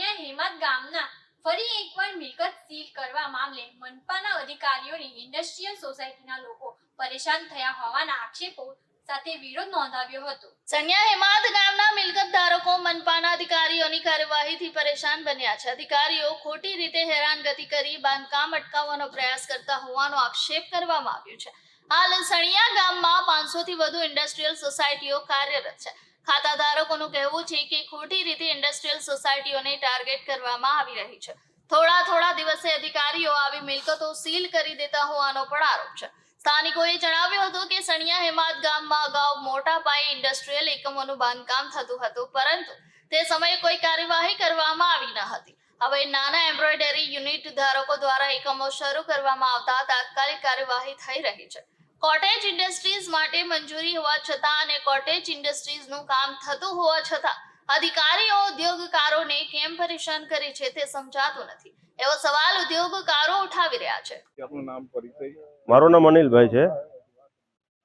સણિયા હેમત ગામના ફરી એકવાર મિલકત સીલ કરવા મામલે મનપાના અધિકારીઓની ઇન્ડસ્ટ્રીયલ સોસાયટીના લોકો પરેશાન થયા હોવાના આક્ષેપો સાથે વિરોધ નોંધાવ્યો હતો. સણિયા હેમાદ ગામના મિલકત ધારકો મનપાના અધિકારીઓની કાર્યવાહીથી પરેશાન બન્યા છે. અધિકારીઓ ખોટી રીતે હેરાનગતિ કરી બાંધકામ અટકાવવાનો પ્રયાસ કરતા હોવાનો આક્ષેપ કરવામાં આવ્યો છે. હાલ સણિયા ગામમાં પાંચસો થી વધુ ઇન્ડસ્ટ્રીયલ સોસાયટીઓ કાર્યરત છે. ખાતા ધારકોનું કહેવું છે કે ખોટી રીતે ઇન્ડસ્ટ્રીયલ સોસાયટીઓને ટાર્ગેટ કરવામાં આવી રહી છે. થોડા થોડા દિવસે અધિકારીઓ આવી મિલકતો સીલ કરી દેતા હોવાનો પણ આરોપ છે. સ્થાનિકોએ જણાવ્યું હતું કે સણિયા હેમાદ ગામમાં અગાઉ મોટા પાયે ઇન્ડસ્ટ્રીયલ એકમોનું બાંધકામ થતું હતું, પરંતુ તે સમયે કોઈ કાર્યવાહી કરવામાં આવી ન હતી. હવે નાના એમ્બ્રોઇડરી યુનિટ ધારકો દ્વારા એકમો શરૂ કરવામાં આવતા તાત્કાલિક કાર્યવાહી થઈ રહી છે. કોટેજ ઇન્ડસ્ટ્રીઝ માટે મંજૂરી હોવા છતાં અને કોટેજ ઇન્ડસ્ટ્રીઝનું કામ થતું હોવા છતાં અધિકારીઓ ઉદ્યોગકારોને કેમ પરેશાન કરે છે તે સમજાતું નથી. એવો સવાલ ઉદ્યોગકારો ઉઠાવી રહ્યા છે. આપનું નામ પરિચય? મારું નામ અનિલભાઈ છે.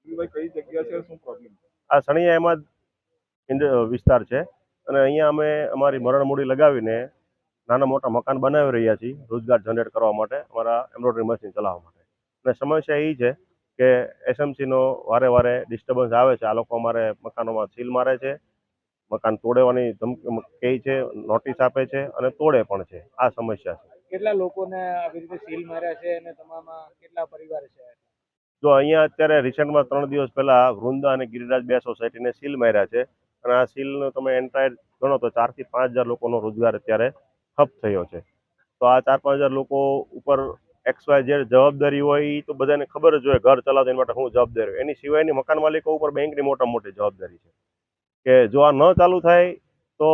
ભાઈ કઈ જગ્યા છે? શું પ્રોબ્લેમ આ સણિયા એમાં વિસ્તાર છે. અને અહીંયા અમે અમારી મરણમૂડી લગાવીને નાના મોટા મકાન બનાવી રહ્યા છીએ રોજગાર જનરેટ કરવા માટે અમારા એમ્બ્રોઇડરી મશીન ચલાવવા માટે. અને સમસ્યા એ છે કે એસએમસીનો વારે વારે ડિસ્ટર્બન્સ આવે છે. આ લોકો અમારે મકાનોમાં સીલ મારે છે. મકાન તોડવાની ધમકી કહે છે નોટિસ આપે છે અને તોડે પણ છે. આ સમસ્યા છે. કેટલા લોકોને આવી રીતે સીલ માર્યા છે અને તમામાં કેટલા પરિવાર છે? જો અહીંયા અત્યારે રિસેન્ટમાં ત્રણ દિવસ પહેલા વૃંદા અને ગિરિરાજ બે સોસાયટીને સીલ માર્યા છે અને આ સીલનો તમે એન્ટાયર ગણો તો ચારથી પાંચ હજાર લોકોનો રોજગાર અત્યારે ઠપ થયો છે. તો આ ચાર પાંચ હજાર લોકો ઉપર એક્સ વાય જે જવાબદારી હોય એ તો બધાને ખબર જ હોય ઘર ચલાવવા એના માટે હું જવાબદારી હોય. એની સિવાયની મકાન માલિકો ઉપર બેંકની મોટા મોટી જવાબદારી છે. કે જો આ ન ચાલુ થાય તો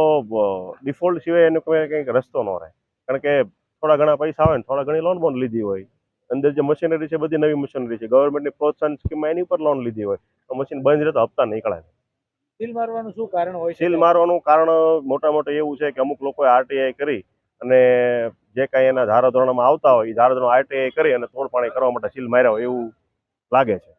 ડિફોલ્ટ સિવાય એનો કોઈ કંઈક રસ્તો ન રહે. કારણ કે થોડા ઘણા પૈસા આવે ને થોડા ઘણી લોન બોન લીધી હોય. અંદર જે મશીનરી છે બધી નવી મશીનરી છે. ગવર્મેન્ટની પ્રોત્સાહન સ્કીમમાં એની ઉપર લોન લીધી હોય. તો મશીન બંધ રહે તો હપ્તા નીકળે. સીલ મારવાનું શું કારણ હોય સીલ મારવાનું કારણ મોટા મોટા એવું છે કે અમુક લોકોએ આરટીઆઈ કરી. અને જે કાંઈ એના ધારાધોરણમાં આવતા હોય એ ધારાધોરણ આરટીઆઈ કરી અને તોડપાણી કરવા માટે સીલ માર્યા હોય એવું લાગે છે.